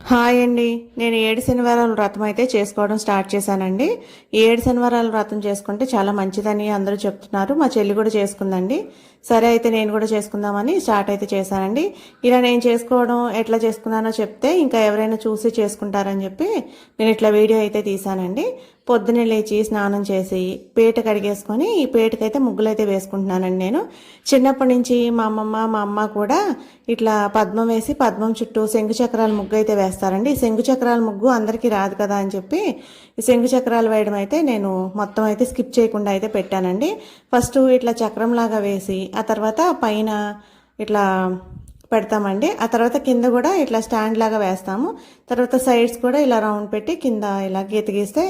Hi అండి. నేను ఏడు శనివారాల వ్రతం అయితే చేసుకోవడం స్టార్ట్ చేశానండి. ఏడు శనివారాల వ్రతం చేసుకుంటే చాలా మంచిదని అందరూ చెప్తున్నారు. మా చెల్లి కూడా చేసుకుందండి. సరే అయితే నేను కూడా చేసుకుందామని స్టార్ట్ అయితే చేశానండి. ఇలా నేను చేసుకోవడం ఎట్లా చేసుకున్నానో చెప్తే ఇంకా ఎవరైనా చూసి చేసుకుంటారని చెప్పి నేను ఇట్లా వీడియో అయితే తీశానండి. పొద్దున్నే లేచి స్నానం చేసి పేట కడిగేసుకొని ఈ పేటకైతే ముగ్గులు అయితే వేసుకుంటున్నానండి నేను. చిన్నప్పటి నుంచి మా అమ్మమ్మ మా అమ్మ కూడా ఇట్లా పద్మం వేసి పద్మం చుట్టూ శంకు చక్రాల ముగ్గు అయితే వేస్తారండి. ఈ శంకు చక్రాల ముగ్గు అందరికీ రాదు కదా అని చెప్పి ఈ శంకు చక్రాలు వేయడం అయితే నేను మొత్తం అయితే స్కిప్ చేయకుండా అయితే పెట్టానండి. ఫస్ట్ ఇట్లా చక్రం లాగా వేసి ఆ తర్వాత పైన ఇట్లా పెడతామండి. ఆ తర్వాత కింద కూడా ఇట్లా స్టాండ్ లాగా వేస్తాము. తర్వాత సైడ్స్ కూడా ఇలా రౌండ్ పెట్టి కింద ఇలా గీత గీస్తే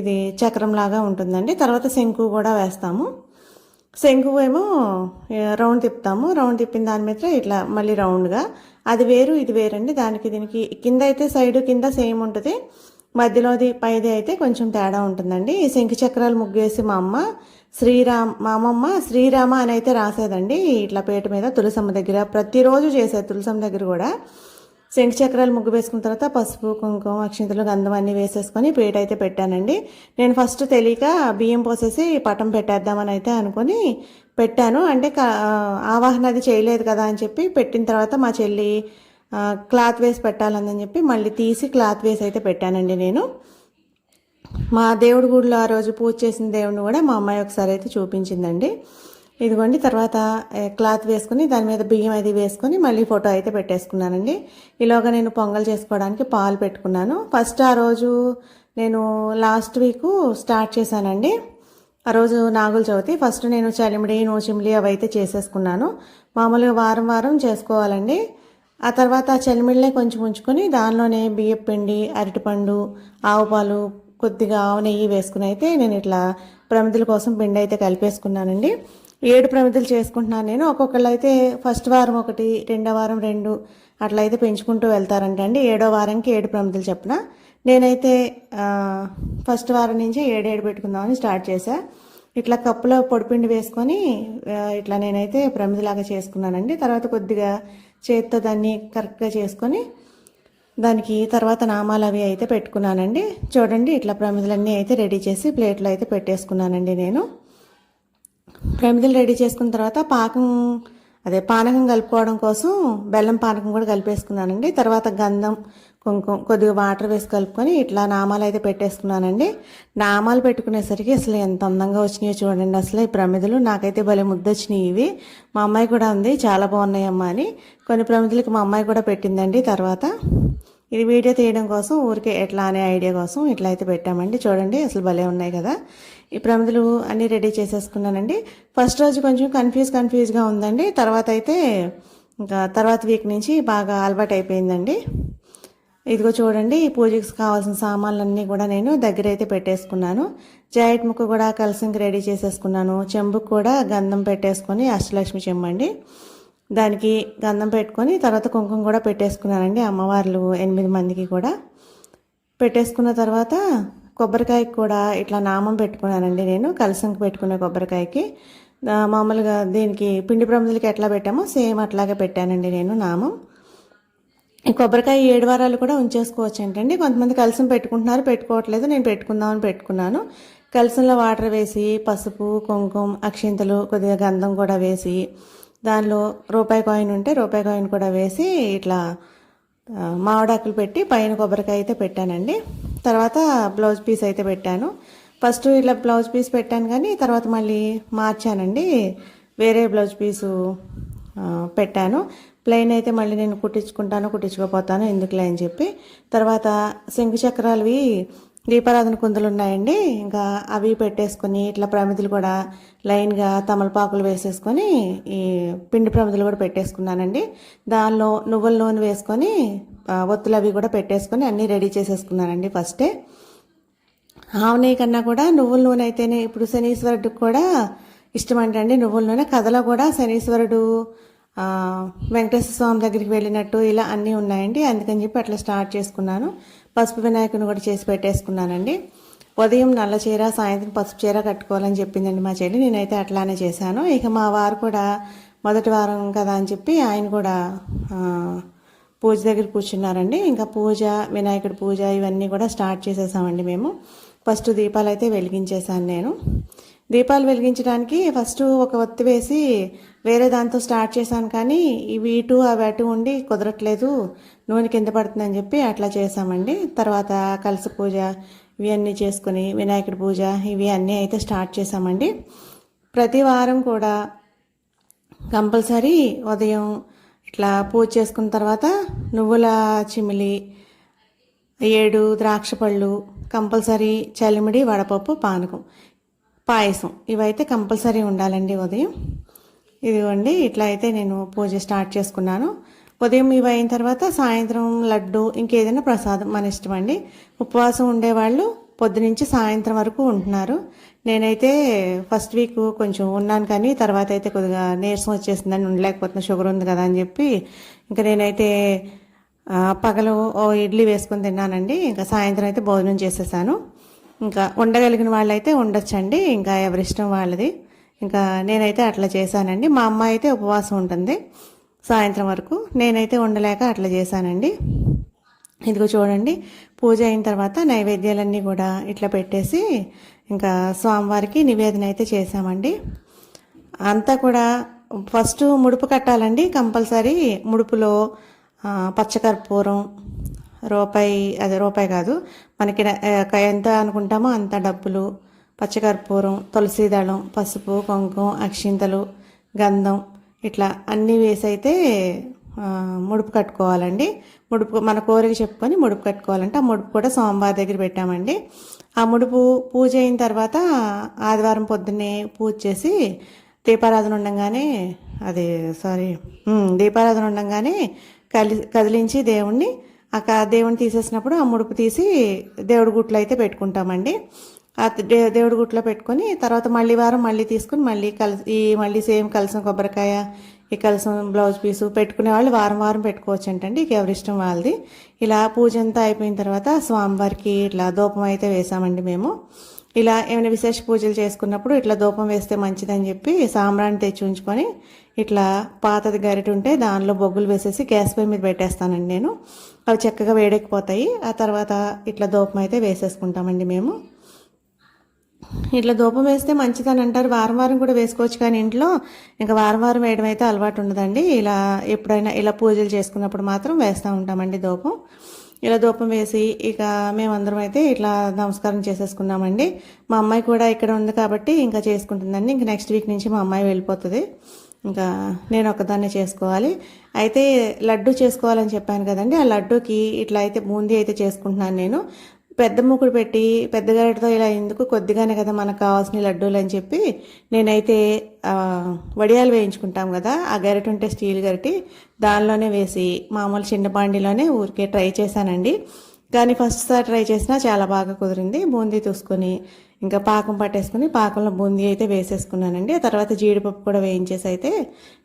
ఇది చక్రం లాగా ఉంటుందండి. తర్వాత శంకు కూడా వేస్తాము. శంకు ఏమో రౌండ్ తిప్పుతాము. రౌండ్ తిప్పిన దాని మీద ఇట్లా మళ్ళీ రౌండ్గా అది వేరు ఇది వేరండి. దానికి దీనికి కింద అయితే సైడు కింద సేమ్ ఉంటుంది. మధ్యలోది పైది అయితే కొంచెం తేడా ఉంటుందండి. ఈ శంకు చక్రాలు ముగ్గేసి మా అమ్మ శ్రీరామ్ మా అమ్మమ్మ శ్రీరామ అని అయితే రాసేదండి. ఇట్లా పేట మీద తులసమ్మ దగ్గర ప్రతిరోజు చేసేది తులసమ్మ దగ్గర కూడా శంఖ చక్రాలు ముగ్గు వేసుకున్న తర్వాత పసుపు కుంకుమ అక్షింతలు గంధం అన్నీ వేసేసుకొని పీట అయితే పెట్టానండి. నేను ఫస్ట్ తెలియక బియ్యం పోసేసి పటం పెట్టేద్దామని అయితే అనుకొని పెట్టాను. అంటే ఆవాహన అది చేయలేదు కదా అని చెప్పి పెట్టిన తర్వాత మా చెల్లి క్లాత్ వేసి పెట్టాలని చెప్పి మళ్ళీ తీసి క్లాత్ వేసి అయితే పెట్టానండి నేను. మా దేవుడి గుడిలో ఆ రోజు పూజ చేసిన దేవుడిని కూడా మా అమ్మాయి ఒకసారి అయితే చూపించిందండి. ఇదిగోండి తర్వాత క్లాత్ వేసుకుని దాని మీద బియ్యం అది వేసుకొని మళ్ళీ ఫోటో అయితే పెట్టేసుకున్నానండి. ఇలాగ నేను పొంగల్ చేసుకోవడానికి పాలు పెట్టుకున్నాను. ఫస్ట్ ఆ రోజు నేను లాస్ట్ వీక్ స్టార్ట్ చేశానండి. ఆ రోజు నాగుల చవితి. ఫస్ట్ నేను చలిమిడి నూచిమిడి అవి అయితే చేసేసుకున్నాను. మామూలుగా వారం వారం చేసుకోవాలండి. ఆ తర్వాత చలిమిడిలే కొంచెం ఉంచుకొని దానిలోనే బియ్యం పిండి అరటిపండు ఆవు పాలు కొద్దిగా ఆవు నెయ్యి వేసుకుని అయితే నేను ఇట్లా ప్రమిదల కోసం పిండి అయితే కలిపేసుకున్నానండి. ఏడు ప్రమిదలు చేసుకుంటున్నాను నేను. ఒక్కొక్కళ్ళు అయితే ఫస్ట్ వారం ఒకటి రెండో వారం రెండు అట్లా అయితే పెంచుకుంటూ వెళ్తారంట అండి. ఏడో వారంకి ఏడు ప్రమిదలు చెప్పిన. నేనైతే ఫస్ట్ వారం నుంచి ఏడేడు పెట్టుకుందామని స్టార్ట్ చేశా. ఇట్లా కప్పులో పొడిపిండి వేసుకొని ఇట్లా నేనైతే ప్రమిదలాగా చేసుకున్నానండి. తర్వాత కొద్దిగా చేత్తో దాన్ని కరెక్ట్గా చేసుకొని దానికి తర్వాత నామాలు అవి అయితే పెట్టుకున్నానండి. చూడండి ఇట్లా ప్రమిదలన్నీ అయితే రెడీ చేసి ప్లేట్లో అయితే పెట్టేసుకున్నానండి నేను. ప్రమిదలు రెడీ చేసుకున్న తర్వాత పాకం అదే పానకం కలుపుకోవడం కోసం బెల్లం పానకం కూడా కలిపేసుకున్నానండి. తర్వాత గంధం కుంకుమ కొద్దిగా వాటర్ వేసి కలుపుకొని ఇట్లా నామాలు అయితే పెట్టేసుకున్నానండి. నామాలు పెట్టుకునేసరికి అసలు ఎంత అందంగా వచ్చినాయో చూడండి. అసలు ఈ ప్రమిదలు నాకైతే భలే ముద్దొచ్చినాయి ఇవి. మా అమ్మాయి కూడా ఉంది చాలా బాగున్నాయి అమ్మ అని. కొన్ని ప్రమిదలకి మా అమ్మాయి కూడా పెట్టిందండి తర్వాత. ఇది వీడియో తీయడం కోసం ఊరికే ఎట్లా అనే ఐడియా కోసం ఇట్లా అయితే పెట్టామండి. చూడండి అసలు భలే ఉన్నాయి కదా. ఈ ప్రమిదలు అన్నీ రెడీ చేసేసుకున్నానండి. ఫస్ట్ రోజు కొంచెం కన్ఫ్యూజ్ కన్ఫ్యూజ్గా ఉందండి. తర్వాత అయితే ఇంకా తర్వాత వీక్ నుంచి బాగా అలవాటు అయిపోయిందండి ఇదిగో చూడండి ఈ పూజకి కావాల్సిన సామాన్లన్నీ కూడా నేను దగ్గర అయితే పెట్టేసుకున్నాను. జాయిట్ ముక్క కూడా కలసింకి రెడీ చేసేసుకున్నాను. చెంబుకు కూడా గంధం పెట్టేసుకొని అష్టలక్ష్మి చెంబండి దానికి గంధం పెట్టుకొని తర్వాత కుంకుమ కూడా పెట్టేసుకున్నానండి అమ్మవార్లు ఎనిమిది మందికి కూడా. పెట్టేసుకున్న తర్వాత కొబ్బరికాయకి కూడా ఇట్లా నామం పెట్టుకున్నానండి నేను కలసంకి పెట్టుకున్న కొబ్బరికాయకి. మామూలుగా దీనికి పిండి ప్రమిదలకి ఎట్లా పెట్టామో సేమ్ అట్లాగే పెట్టానండి నేను నామం. ఈ కొబ్బరికాయ ఏడు వారాలు కూడా ఉంచేసుకోవచ్చు ఏంటండి? కొంతమంది కలసం పెట్టుకుంటున్నారు పెట్టుకోవట్లేదు నేను పెట్టుకుందామని పెట్టుకున్నాను. కలసంలో వాటర్ వేసి పసుపు కుంకుమ అక్షింతలు కొద్దిగా గంధం కూడా వేసి దానిలో రూపాయి కాయిన్ ఉంటే రూపాయి కాయిన్ కూడా వేసి ఇట్లా ఆ, మామిడాకులు పెట్టి పైన కొబ్బరికాయ అయితే పెట్టానండి. తర్వాత బ్లౌజ్ పీస్ అయితే పెట్టాను. ఫస్ట్ ఇట్లా బ్లౌజ్ పీస్ పెట్టాను కానీ తర్వాత మళ్ళీ మార్చానండి. వేరే బ్లౌజ్ పీసు పెట్టాను. ప్లెయిన్ అయితే మళ్ళీ నేను కుట్టించుకుంటాను కుట్టించుకోపోతాను ఎందుకులే అని చెప్పి. తర్వాత శంకు చక్రాలవి దీపారాధన కుందులు ఉన్నాయండి. ఇంకా అవి పెట్టేసుకొని ఇట్లా ప్రమిదలు కూడా లైన్గా తమలపాకులు వేసేసుకొని ఈ పిండి ప్రమిదలు కూడా పెట్టేసుకున్నానండి. దానిలో నువ్వుల నూనె వేసుకొని ఒత్తులు అవి కూడా పెట్టేసుకొని అన్నీ రెడీ చేసేసుకున్నానండి ఫస్టే. ఆవు నెయ్యి కన్నా కూడా నువ్వుల నూనె అయితేనే ఇప్పుడు శనీశ్వరుడికి కూడా ఇష్టం అంటండి నువ్వుల నూనె. కథలో కూడా శనీశ్వరుడు వెంకటేశ్వర స్వామి దగ్గరికి వెళ్ళినట్టు ఇలా అన్నీ ఉన్నాయండి. అందుకని చెప్పి అట్లా స్టార్ట్ చేసుకున్నాను. పసుపు వినాయకుని కూడా చేసి పెట్టేసుకున్నానండి. ఉదయం నల్ల చీర సాయంత్రం పసుపు చీర కట్టుకోవాలని చెప్పిందండి మా చెల్లి. నేనైతే అట్లానే చేశాను. ఇక మా వారు కూడా మొదటి వారం కదా అని చెప్పి ఆయన కూడా పూజ దగ్గర కూర్చున్నారండి. ఇంకా పూజ వినాయకుడి పూజ ఇవన్నీ కూడా స్టార్ట్ చేసేసామండి మేము. ఫస్ట్ దీపాలు అయితే వెలిగించేశాను నేను. దీపాలు వెలిగించడానికి ఫస్ట్ ఒక ఒత్తి వేసి వేరే దాంతో స్టార్ట్ చేశాను కానీ ఇవి ఇటు అవి అటు ఉండి కుదరట్లేదు. నూనె కింద పడుతుందని చెప్పి అట్లా చేసామండి తర్వాత కలిసి పూజ ఇవి అన్నీ చేసుకుని వినాయకుడి పూజ ఇవి అన్నీ అయితే స్టార్ట్ చేసామండి ప్రతి వారం కూడా కంపల్సరీ ఉదయం ఇట్లా పూజ చేసుకున్న తర్వాత నువ్వుల చిమిలి ఏడు ద్రాక్ష పళ్ళు కంపల్సరీ చలిమిడి వడపప్పు పానకం. పాయసం. ఇవైతే కంపల్సరీ ఉండాలండి ఉదయం. ఇదిగోండి ఇట్లా అయితే నేను పూజ స్టార్ట్ చేసుకున్నాను. ఉదయం ఇవి అయిన తర్వాత సాయంత్రం లడ్డు ఇంకేదైనా ప్రసాదం మన ఇష్టం అండి ఉపవాసం ఉండేవాళ్ళు పొద్దునుంచి సాయంత్రం వరకు ఉంటున్నారు. నేనైతే ఫస్ట్ వీక్ కొంచెం ఉన్నాను కానీ తర్వాత అయితే కొద్దిగా నీరసం వచ్చేసిందని ఉండలేకపోతున్నా షుగర్ ఉంది కదా అని చెప్పి. ఇంకా నేనైతే పగలు ఓ ఇడ్లీ వేసుకొని తిన్నానండి. ఇంకా సాయంత్రం అయితే భోజనం చేసేసాను. ఇంకా ఉండగలిగిన వాళ్ళైతే ఉండొచ్చండి. ఇంకా ఎవరిష్టం వాళ్ళది. ఇంకా నేనైతే అట్లా చేశానండి. మా అమ్మ అయితే ఉపవాసం ఉంటుంది. సాయంత్రం వరకు నేనైతే ఉండలేక అట్లా చేశానండి. ఇదిగో చూడండి. పూజ అయిన తర్వాత నైవేద్యాలన్నీ కూడా ఇట్లా పెట్టేసి ఇంకా స్వామివారికి నివేదన అయితే చేశామండి. అంతా కూడా ఫస్ట్ ముడుపు కట్టాలండి కంపల్సరీ. ముడుపులో పచ్చకర్పూరం రూపాయి అదే రూపాయి కాదు మనకి ఎంత అనుకుంటామో అంత డబ్బులు పచ్చకర్పూరం తులసి దళం పసుపు కుంకుమ అక్షింతలు గంధం ఇట్లా అన్నీ వేసి అయితే ముడుపు కట్టుకోవాలండి. ముడుపు మన కోరిక చెప్పుకొని ముడుపు కట్టుకోవాలంటే. ఆ ముడుపు కూడా సోమవారి దగ్గర పెట్టామండి. ఆ ముడుపు పూజ అయిన తర్వాత ఆదివారం పొద్దున్నే పూజ చేసి దీపారాధన ఉండగానే అది సారీ దీపారాధన ఉండగానే కలి కదిలించి దేవుణ్ణి ఆ దేవుని తీసేసినప్పుడు ఆ ముడుపు తీసి దేవుడి గుట్లో అయితే పెట్టుకుంటామండి. ఆ దేవుడి గుట్లో పెట్టుకొని తర్వాత మళ్ళీ వారం మళ్ళీ తీసుకుని మళ్ళీ కలిసి ఈ మళ్ళీ సేమ్ కలిసిన కొబ్బరికాయ ఈ కలిసిన బ్లౌజ్ పీసు పెట్టుకునే వాళ్ళు వారం వారం పెట్టుకోవచ్చు ఏంటండి ఇక ఎవరిష్టం వాళ్ళది. ఇలా పూజ అంతా అయిపోయిన తర్వాత స్వామివారికి ఇట్లా ధూపం అయితే వేసామండి మేము. ఇలా ఏమైనా విశేష పూజలు చేసుకున్నప్పుడు ఇట్లా ధూపం వేస్తే మంచిదని చెప్పి సాంబ్రాన్ని తెచ్చి ఉంచుకొని ఇట్లా పాతది గరిట ఉంటే దానిలో బొగ్గులు వేసేసి గ్యాస్ పొయ్యి మీద పెట్టేస్తానండి నేను. అవి చక్కగా వేడెక్కిపోతాయి. ఆ తర్వాత ఇట్లా ధూపం అయితే వేసేసుకుంటామండి మేము. ఇట్లా ధూపం వేస్తే మంచిదని అంటారు. వారం వారం కూడా వేసుకోవచ్చు కానీ ఇంట్లో ఇంకా వారం వారం వేయడం అయితే అలవాటు ఉండదండి. ఇలా ఎప్పుడైనా ఇలా పూజలు చేసుకున్నప్పుడు మాత్రం వేస్తూ ఉంటామండి ధూపం ఇలా ధూపం వేసి ఇక మేమందరం అయితే ఇట్లా నమస్కారం చేసేసుకున్నామండి. మా అమ్మాయి కూడా ఇక్కడ ఉంది కాబట్టి ఇంకా చేసుకుంటుందండి. ఇంకా నెక్స్ట్ వీక్ నుంచి మా అమ్మాయి వెళ్ళిపోతుంది. ఇంకా నేను ఒకదాన్నే చేసుకోవాలి. అయితే లడ్డు చేసుకోవాలని చెప్పాను కదండి. ఆ లడ్డూకి ఇట్లా అయితే బూందీ అయితే చేసుకుంటున్నాను నేను. పెద్ద మూకుడు పెట్టి పెద్ద గరిటతో ఇలా ఎందుకు కొద్దిగానే కదా మనకు కావాల్సిన లడ్డూలు అని చెప్పి నేనైతే వడియాలు వేయించుకుంటాం కదా ఆ గరిట ఉంటే స్టీల్ గరిటి దానిలోనే వేసి మామూలు చిన్నపాండిలోనే ఊరికే ట్రై చేశానండి. కానీ ఫస్ట్ సారి ట్రై చేసినా చాలా బాగా కుదిరింది. బూందీ చూసుకొని ఇంకా పాకం పట్టేసుకుని పాకంలో బూందీ అయితే వేసేసుకున్నానండి. ఆ తర్వాత జీడిపప్పు కూడా వేయించేసి అయితే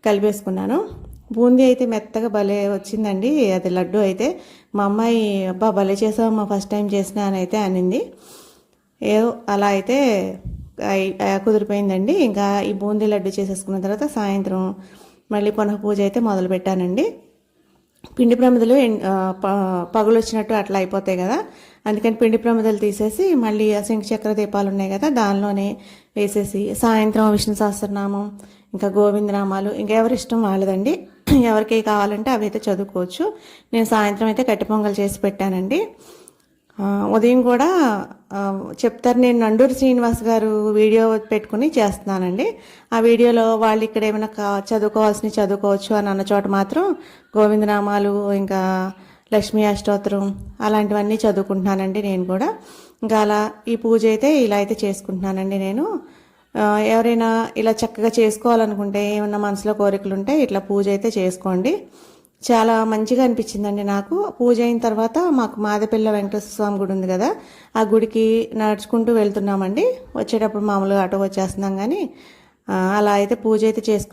కలిపేసుకున్నాను. బూందీ అయితే మెత్తగా భలే వచ్చిందండి. అది లడ్డు అయితే. మా అమ్మాయి అబ్బా భలే చేసావు మా ఫస్ట్ టైం చేసినా అని అయితే అనింది. ఏదో అలా అయితే కుదిరిపోయిందండి. ఇంకా ఈ బూందీ లడ్డు చేసేసుకున్న తర్వాత సాయంత్రం మళ్ళీ పునః పూజ అయితే మొదలు పెట్టానండి. పిండి ప్రమిదలు ప- పగులు వచ్చినట్టు అట్లా అయిపోతాయి కదా. అందుకని పిండి ప్రమిదలు తీసేసి మళ్ళీ ఆ శంఖ చక్ర దీపాలు ఉన్నాయి కదా దానిలోనే వేసేసి సాయంత్రం విష్ణు సహస్రనామం ఇంకా గోవిందనామాలు ఇంకా ఎవరి ఇష్టం వాళ్ళదండి. ఎవరికి కావాలంటే అవి అయితే చదువుకోవచ్చు. నేను సాయంత్రం అయితే కట్టి పొంగల్ చేసి పెట్టానండి. ఉదయం కూడా చెప్తారు నేను నండూరు శ్రీనివాస్ గారు వీడియో పెట్టుకుని చేస్తున్నానండి. ఆ వీడియోలో వాళ్ళు ఇక్కడ ఏమైనా కా చదువుకోవాల్సినవి చదువుకోవచ్చు అని అన్న చోట మాత్రం గోవిందనామాలు ఇంకా లక్ష్మీ అష్టోత్తరం అలాంటివన్నీ చదువుకుంటున్నానండి నేను కూడా. ఇంకా అలా ఈ పూజ అయితే ఇలా అయితే చేసుకుంటున్నానండి నేను. ఎవరైనా ఇలా చక్కగా చేసుకోవాలనుకుంటే ఏమన్నా మనసులో కోరికలు ఉంటే ఇట్లా పూజ అయితే చేసుకోండి. చాలా మంచిగా అనిపించిందండి నాకు. పూజ అయిన తర్వాత మాకు మాదపిల్ల వెంకటేశ్వర స్వామి గుడి ఉంది కదా ఆ గుడికి నడుచుకుంటూ వెళ్తున్నామండి. వచ్చేటప్పుడు మామూలుగా ఆటో వచ్చేస్తున్నాం కానీ అలా అయితే పూజ అయితే చేసుకున్నాం